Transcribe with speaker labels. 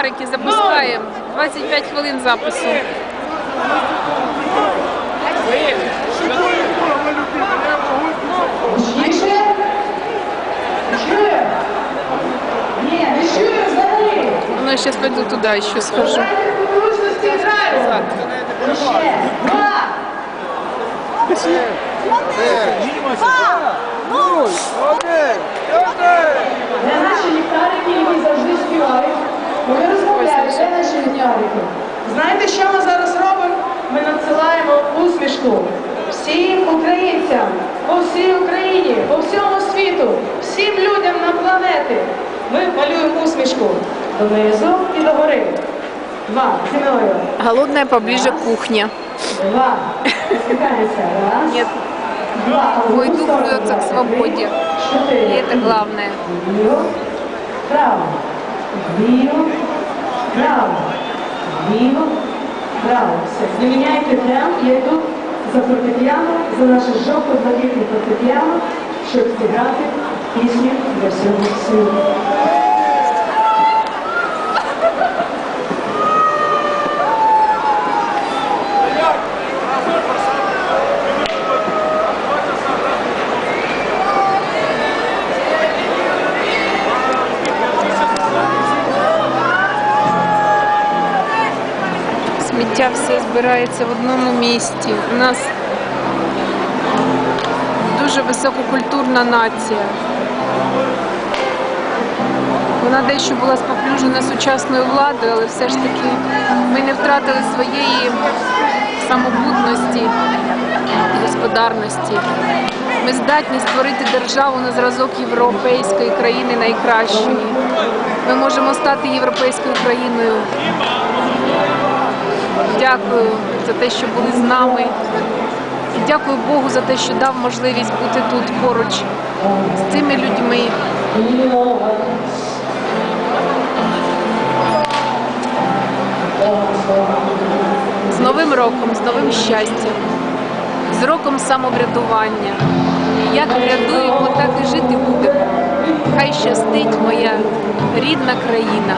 Speaker 1: сміттярики запускаємо. 25 хвилин запису. Ну, я зараз пойду туди, ще схожу.
Speaker 2: Давайте по наші? Знаєте, що ми зараз робимо? Ми надсилаємо усмішку всім українцям, по всій Україні, по всьому світу, всім людям на планеті. Ми малюємо усмішку донизу і догори. Два. Зі мною.
Speaker 1: Голодная поближе кухня.
Speaker 2: Два. Усміхаємося. Раз.
Speaker 1: Нет,
Speaker 2: Два.
Speaker 1: Мой дух рвется к свободе.
Speaker 2: Чотири.
Speaker 1: и это главное.
Speaker 2: Вліво, вправо, вліво, вправо. Все, гралося. міняйте прям, я йду за фортепіано, за наше жовто-блакитне фортепіано, щоб зіграти пісню для всього світу.
Speaker 1: Сміття все збирається в одному місці. У нас дуже висококультурна нація. Вона дещо була споплюжена сучасною владою, але все ж таки ми не втратили своєї самобутності господарності. Ми здатні створити державу на зразок європейської країни найкращої. Ми можемо стати європейською країною. Дякую за те, що були з нами. І дякую Богу за те, що дав можливість бути тут поруч з цими людьми. З Новим роком, з новим щастям, з роком самоврядування. Як врядуємо, так і жити будемо. Хай щастить моя рідна країна.